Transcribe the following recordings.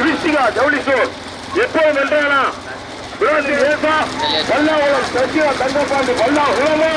கிறிஸ்டிகா ஜவுளி ஸ்டோர் எப்போது என்றானா விரோதி ஏசா பல்லாவரம் சசியா தங்கப்பாண்டி பல்லா உலமா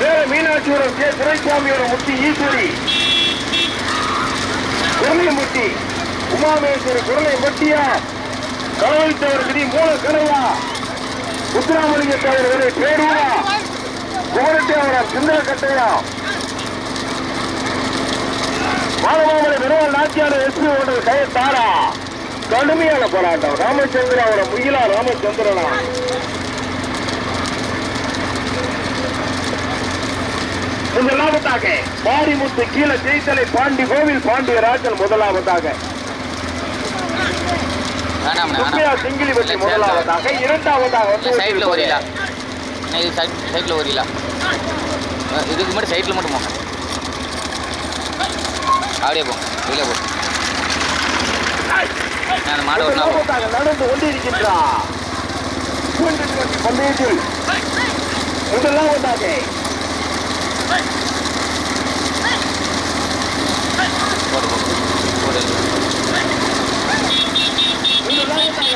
வேற மீனாட்சிபுரம் கே. துரைசாமியோட முட்டி ஈஸ்வரி. குரலைமுட்டி உமாமேஸ்வரி குரலை முட்டியா? கலவைத்தவர் விதி மூல கனவா முத்துராமலிங்க தேவர் வரை பேரூரா. குமரத்தேவரர் சிந்தன கட்டையா மாதமாமலை விரவல் நாச்சியார் எஸ்பி ஓட்டல் கையை தாரா கடுமையான போராட்டம். ராமச்சந்திரன் அவர முகிலா ராமச்சந்திரனா? முதலாவதாக மாரிமுத்து கீழே ஜெய்தலை பாண்டி கோவில் பாண்டியராஜன் முதலாவதாக. வேணாம். சிங்கிலிப்பட்டி முதலாவதாக. இரண்டாவதாக வந்து சைடில் ஓரிலா சைடில் ஓரிலா இதுக்கு மட்டும் சைடில் மட்டும் போங்க. அப்படியே போங்க வெளியே போ. நான் அந்த மாடு ஓட்டலாம் போகும் நடந்து கொண்டிருக்கின்றார் பந்தயத்தில். முதலாவதாக போடு போடு போடு முதலாவதாக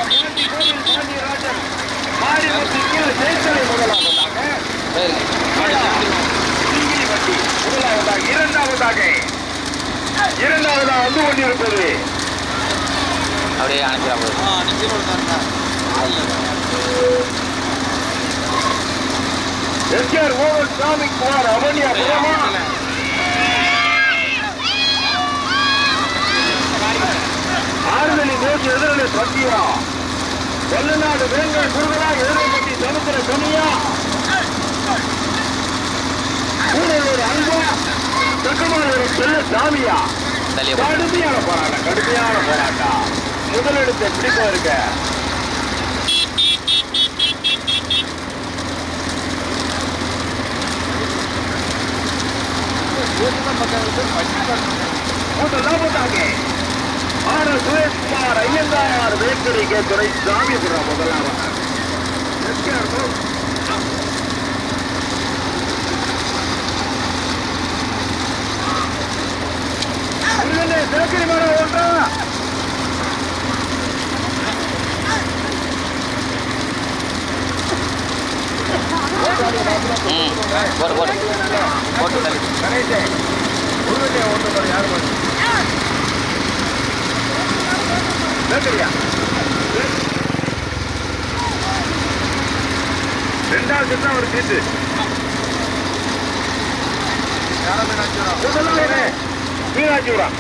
பாண்டி கோவில் இரண்டாவதாக இரண்டாவதாக வந்து கொண்டிருப்பது. அப்படியே அனுப்பிடா போகுது எஸ்ஆர் ஓவர் சாமி குமார் அவனியா புறமா ஆறுதலி நோக்கி எதிரலை சத்தியா வெள்ளநாடு வேங்கல் குருகலா எதிரப்பட்டி சமுத்திர கனியா கூடலூர் அன்பா தக்கமானூர் செல்ல சாமியா? கடுமையான போராட்டம் கடுமையான போராட்டம். முதலெழுத்து பிடிப்ப இருக்க. முதலாவதாக சுரேஷ்குமார் ஐயங்கார் வேக்கரிகே துறை சாமிபுரம் முதலாவதாக எஸ்கேஆர் மோ- இல்லைண்ணே, பேக்கரி மேல ஓட்டுறா ம் போடு போடு போட்டு தள்ளி ரெண்டாவது தான் ஒரு சீட்டு மீனாட்சிபுரம்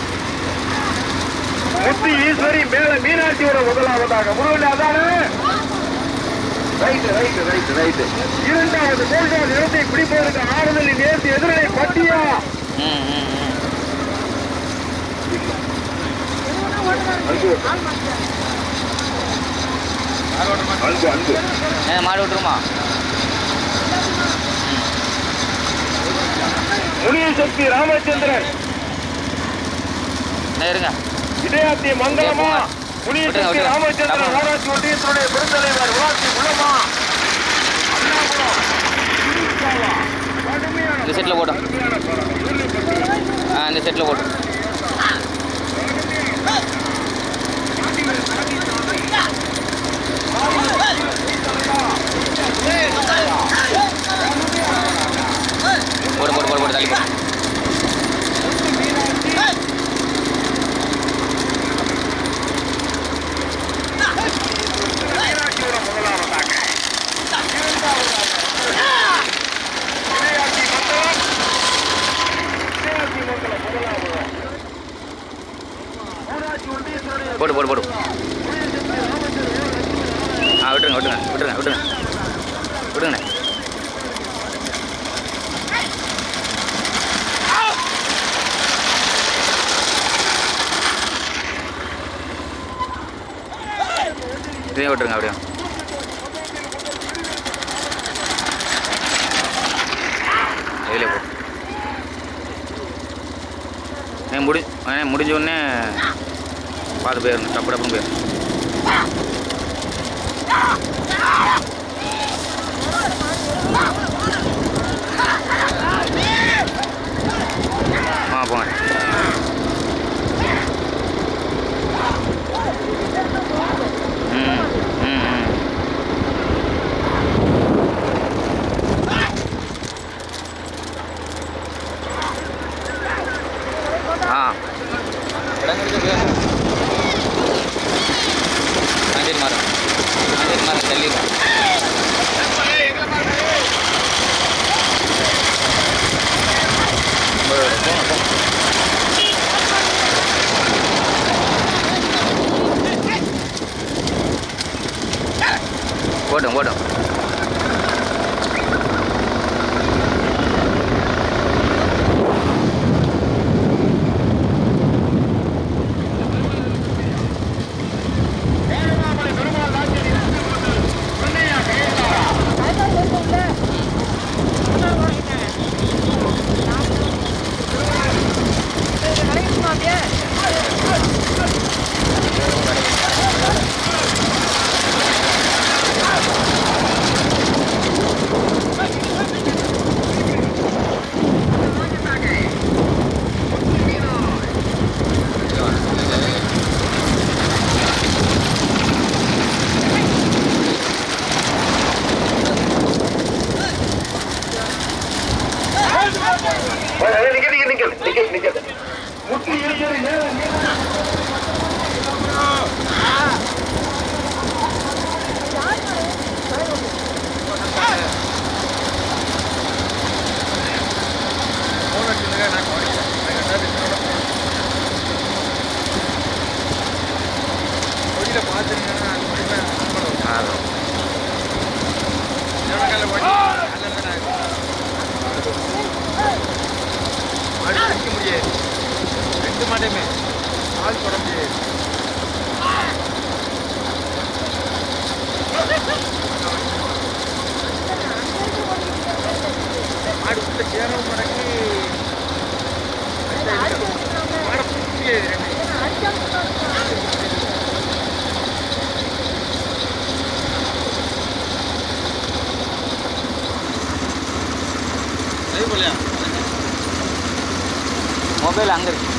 முத்து ஈஸ்வரி மேல மீனாட்சிபுரம் முதலாவதாக. முருகன் அதானே? ரைட் ரைட் ரைட் ரைட் இரண்டாவது மூன்றாவது இடத்தை பிடிப்பதற்கு ஆறுதலில் நேர்த்து எதிரனை பட்டியா. ம் ம் ம் அன்பு அன்பு அன்பு ஏ மாடு விட்டுருமா? முனியசக்தி ராமச்சந்திரன். என்ன இருங்க. இதயாத்தி மங்களமா. விட்டுருங்க. ராமச்சந்திரன். ஊராட்சி ஒன்றியத்தினுடைய பெருந்தலைவர் ஊராட்சி? கடுமையான இந்த செட்டில் போராட்டம். ஆ இந்த செட்டில் போட்டு போடு போடு போடு போடு தள்ளி போடு மீனாட்சிபுரம் முதலாவதாக இதயாத்தி மங்கலம் இதயாத்தி மங்கலம் முதலாவதாக ஊராட்சி ஒன்றியத்தினுடைய போடு போடு போடு ஆ விட்டுருங்க விட்டுருங்க விட்டுருங்க விட்டுருங்க விடுங்கண்ணே இதே விட்டுருங்க அப்படியே. இதிலே போ. நீ முடி ஏன் முடிஞ்ச உடனே பார்த்து போயிடணும். டப்பு டப்புன்னு போயிடணும். 等我等。这两个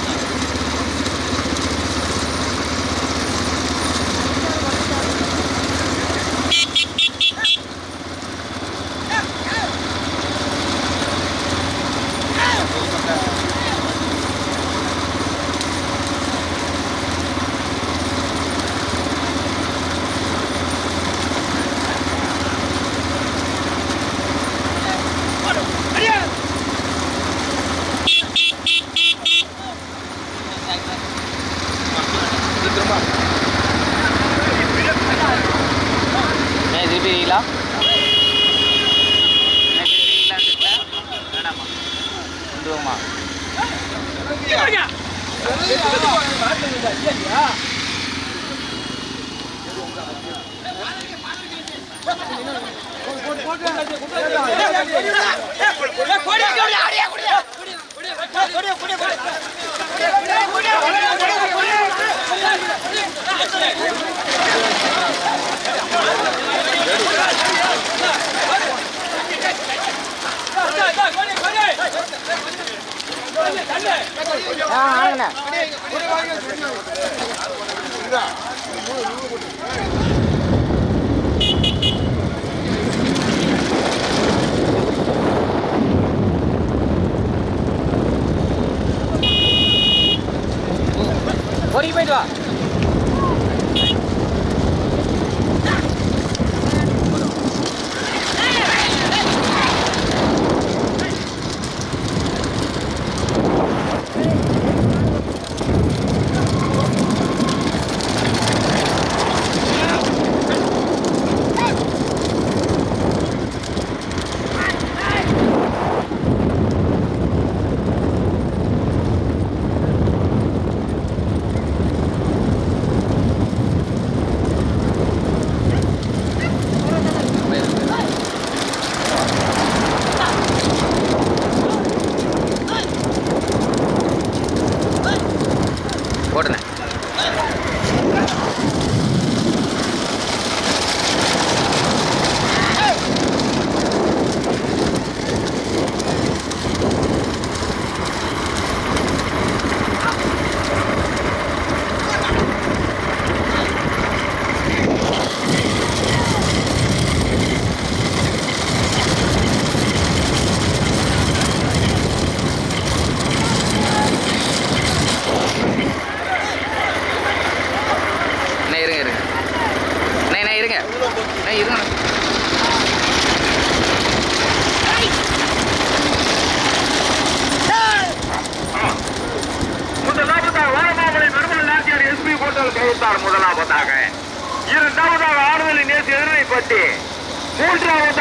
வாங்கண்ணா リーメイドは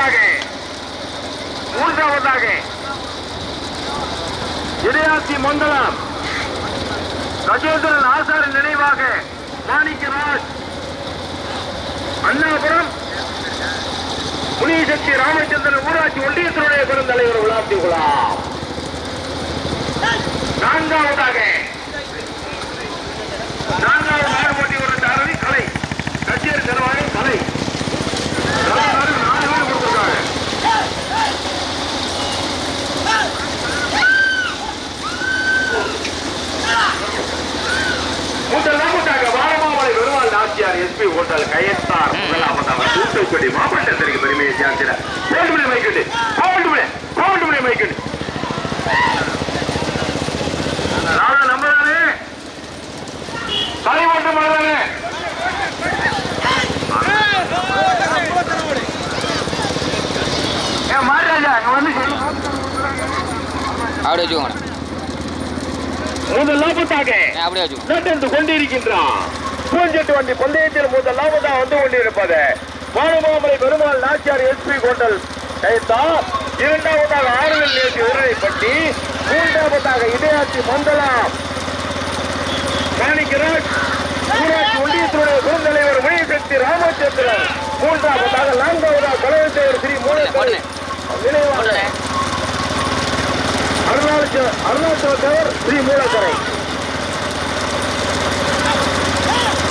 இரண்டாவதாக மூன்றாவதாக இடையாட்சி மங்கலம் கஜேந்திரன் ஆசாரி நினைவாக மாணிக்கராஜ் அண்ணாபுரம் முனிசக்தி ராமச்சந்திரன் ஊராட்சி ஒன்றியத்தினுடைய பெருந்தலைவர் விழாத்தி குலாம். நான்காவதாக நான்காவதாக மாடு போட்டி ஒரு சாரதி கலை கச்சேரி செலவாக கலை நாலு மாடு நாலு மாடு கொடுத்துருக்காங்க முதலாவதாக வாரமாமலை நாச்சியார் எஸ்பி ஹோட்டல் கையெழுத்தார் முதலாவதாக தூத்துக்குடி மாவட்டத்திற்கு பெருமையை சேர்க்கிறார் கோல்டுமணி மைக்கெட்டு நம்பதானே தலை வந்து சொல்லு. அப்படியே வச்சுக்கோங்க. அப்படியே வச்சுக்கோங்க. கொண்டிருக்கின்றான் பூஞ்செட்டு வண்டி பந்தயத்தில் முதல் லாபதா வந்து கொண்டிருப்பது. வானமாமலை பெருமாள் நாச்சியார் எஸ்பி கோட்டல் கைத்தா இரண்டாவதாக ஆறுதல் நேற்று உருளைப்பட்டி மூன்றாவதாக இடையாட்சி மந்தலாம் மாணிக்கராஜ் ஊராட்சி ஒன்றியத்தினுடைய பெருந்தலைவர் முனிசக்தி ராமச்சந்திரன். மூன்றாவதாக நான்காவதாக கலைஞர் ஸ்ரீ. நினைவாக போடுங்க. அருணாச்சல அருணாச்சல தேவர் ஸ்ரீ மூலக்கரை.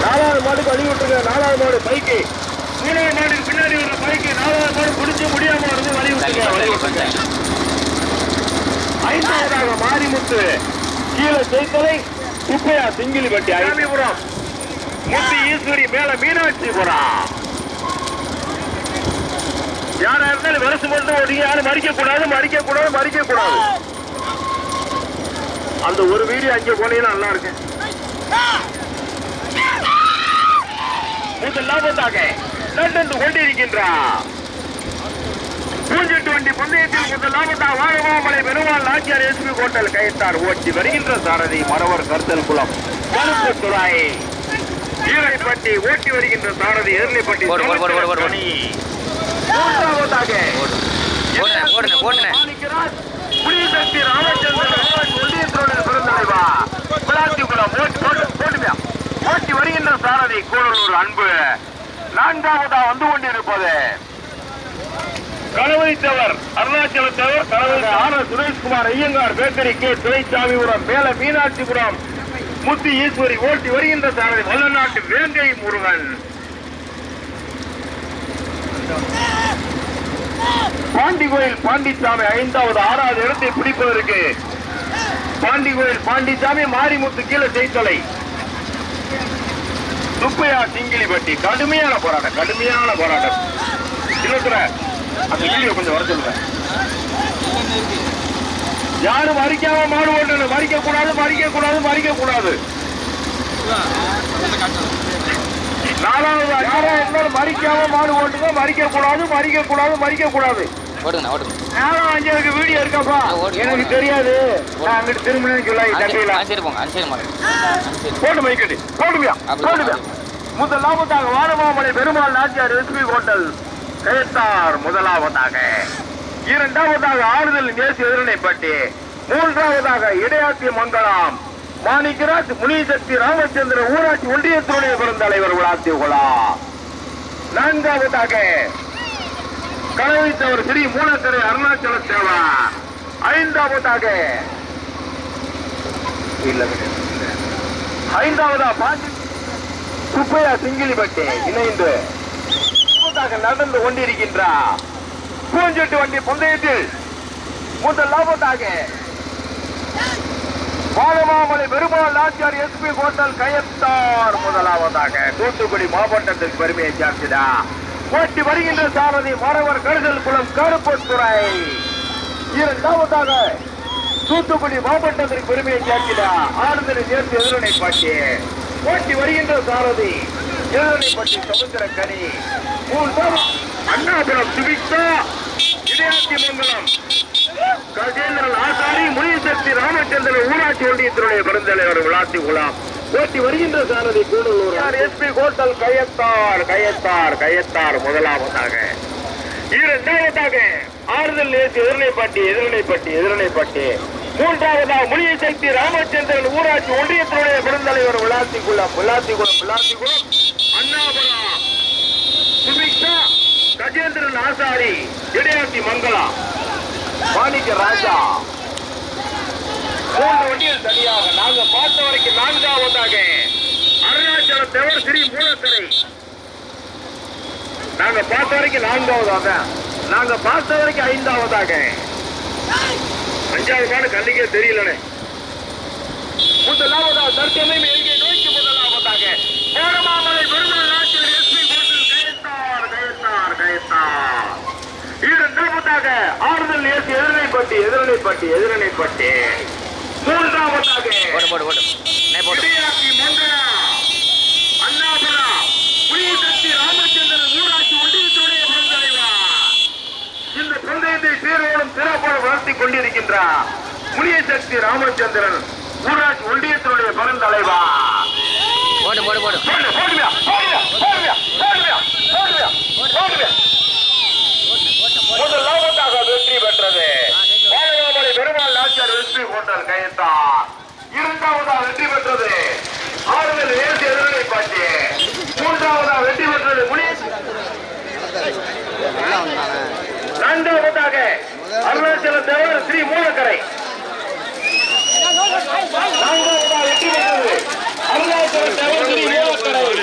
நாலாவது மாடுக்கு அடி விட்டுருங்க நாலாவது மாடு பைக்கு. மூணாவது மாடுக்கு பின்னாடி வர பைக்கு நாலாவது மாடு பிடிச்சு முடியாம இருந்து வழி விட்டுருங்க வழி விட்டுருங்க ஐந்தாவதாக மாரிமுத்து. கீழே செய்தலை சுப்பையா சிங்கிலிப்பட்டி அருமைபுரம் முத்தி ஈஸ்வரி மேல மீனாட்சிபுரம். யாரா இருந்தாலும் வருஷம் மட்டும் ஓடிங்க யாரும் மறிக்க கூடாது மறிக்க கூடாது மறிக்க கூடாது அந்த ஒரு வீடியோ அங்கே போனீங்கன்னா நல்லா இருக்கு முதல் லாபத்தாக நடந்து கொண்டிருக்கின்றார் பூஞ்செட்டு வண்டி பந்தயத்தில் முதல் லாபத்தாக வாழவாமலை பெருமாள் நாச்சியார் எஸ்பி கோட்டல் கைத்தார் ஓட்டி வருகின்ற சாரதி மரவர் கருத்தல் குளம் கருப்புத்துறை ஈரைப்பட்டி ஓட்டி வருகின்ற சாரதி. மணி. மூன்றாவதாக புலிசக்தி ராமச்சந்திரன் விளாத்திக்குளம் ஓட்டி போட்டு போட்டுமியா ஓட்டி வருகின்ற சாரதி கூடலூர் அன்பு. நான்காவதா வந்து கொண்டிருப்பது. Ganapathi Thevar Arunachala Thevar Ganapathi R S Sureshkumar Iyengar bakery K Duraisamipuram மேல மீனாட்சிபுரம் முத்து ஈஸ்வரி ஓட்டி வருகின்ற சாரதி வல்லநாட்டு வேங்கை முருகன். பாண்டி கோயில் பாண்டிச்சாமி ஐந்தாவது ஆறாவது இடத்தை பிடிப்பதற்கு. பாண்டி கோயில் பாண்டிச்சாமி மாரிமுத்து கீழே செய்தலை. சுப்பையா சிங்கிலிப்பட்டி கடுமையான போராட்டம் கடுமையான போராட்டம். இல்லத்துல அந்த வீடியோ கொஞ்சம் வர சொல்லுங்க. யாரும் மறிக்காம மாடு ஓட்டணும். மறிக்க கூடாது மறிக்க கூடாது மறிக்க கூடாது நாலாவது யாரா மறிக்காம மாடு ஓட்டுங்க. மறிக்க கூடாது மறிக்க கூடாது மறிக்க கூடாது ஓடுங்க ஓடுங்க. நானும் அஞ்சாவுக்கு வீடியோ இருக்காப்பா எனக்கு. தெரியாது. நான் அங்கிட்டு திரும்பினு சொல்லாய் தண்டையில அஞ்சு போங்க அஞ்சு மாடு அஞ்சு போட்டு மைக்கடி. போடுவியா அப்படி போடுவியா முதல் லாபத்தாக வானமாமலை பெருமாள் நாச்சியார் எஸ்பி ஹோட்டல் கைத்தார் முதலாவதாக. இரண்டாவதாக ஆறுதல் நேசு எதிரணைப்பட்டி மூன்றாவதாக இடையாட்சி மங்கலம் மாணிக்கராஜ் முனிசக்தி ராமச்சந்திர ஊராட்சி ஒன்றியத்தினுடைய பெருந்தலைவர் விழாத்தி குலா நான்காவதாக கலவைத்தவர் ஸ்ரீ மூலக்கரை அருணாச்சல சேவா. ஐந்தாவதாக. ஐந்தாவதா பாண்டி சுப்பையா சிங்கிலிபட்டி இணைந்து நடந்து கொண்டிருக்கின்றார் பூஞ்செட்டு வண்டி பந்தயத்தில் முதல் லாபத்தாக. பெருமாள் நாச்சியார் எஸ்பி ஹோட்டல் கயத்தார் முதலாவதாக. தூத்துக்குடி மாவட்டத்திற்கு பெருமையை சேர்த்துடா. போட்டி வருகின்ற சாரதி மரவர் கருதல் குளம் கருப்பத்துறை. இரண்டாவதாக தூத்துக்குடி மாவட்டத்திற்கு பெருமையை சேர்க்கிறார் ஆறுதலை சேர்த்து எதிரணை பாட்டி. போட்டி வருகின்ற சாரதி எதிரணை பாட்டி சமுத்திர கனி மூன்றாம் அண்ணாபுரம் சுபிக்தா இடையாட்சி மங்கலம் கஜேந்திரன் ஆசாரி முனிசக்தி ராமச்சந்திரன் ஊராட்சி ஒன்றியத்தினுடைய பெருந்தலைவர் விளாத்தி குலாம். ஓட்டி வருகின்ற சாரதி கூடலூர். எஸ்பி கோட்டல் கையத்தார் கையத்தார் கையத்தார் முதலாவதாக. இரண்டாவதாக ஆறுதல் நேசு எதிர்நிலைப்பட்டி எதிர்நிலைப்பட்டி எதிர்நிலைப்பட்டி மூன்றாவதாக முனிய சக்தி ராமச்சந்திரன் ஊராட்சி ஒன்றியத்தினுடைய பெருந்தலைவர் விளாத்திக்குளம் விளாத்திக்குளம் விளாத்திக்குளம் அண்ணாபுரம் சுமிக்ஷா கஜேந்திரன் ஆசாரி இடையாத்தி மங்களா. மாணிக்க ராஜா. மூன்று வண்டிகள் தனியாக நாங்க பார்த்த வரைக்கும் நான்காவதாக அருணாச்சல தேவர் ஸ்ரீ மூலக்கரை நாங்க பார்த்த வரைக்கும் நான்காவதாக. நாங்க பார்த்த வரைக்கும் ஐந்தாவதாக. அஞ்சாவது மாடு கண்ணுக்கே தெரியலனே. முதலாவதாக தற்சமயம் எங்கே நோக்கி முதலாவதாக. கோரமாமலை பெருமாள் நாட்டில் எஸ்பி கோட்டில் கயத்தார் கயத்தார் கயத்தார். இரண்டாவதாக ஆறுதல் நேசி எதிரணைப்பட்டி எதிரணைப்பட்டி எதிரணைப்பட்டி. மூன்றாவதாக போடு போடு போடு. நே போடு. மங்கலா அண்ணாபுரா. புலியசக்தி ராமச்சந்திரன் ஊராட்சி ஒன்றியத்துடைய பெருந்தலைவா இந்த பந்தயத்தை சீரோடும் சிறப்போடு வளர்த்தி கொண்டிருக்கின்றார் முனியசக்தி ராமச்சந்திரன் ஊராட்சி ஒன்றியத்தினுடைய பெருந்தலைவா. போடு. போடு போடு போடுங்க, போடுங்க, போடுங்க, போடுங்க, போடுங்க, போடுங்க, போடுங்க. முதலாவதாக வெற்றி பெற்றது பாலகாமலை பெருமாள் நாச்சியார் வெற்றி போட்டார் கையத்தார் இரண்டாவதாக வெற்றி பெற்றது ஆறுதல் ஏசி எதிர்களை பாட்டி மூன்றாவதா வெற்றி பெற்றது முனீஷ் நான்காவதாக அருணாச்சல தேவர் ஸ்ரீ மூலக்கரை. நான்காவதா வெற்றி பெற்றது அருணாச்சல தேவர் ஸ்ரீ மூலக்கரை.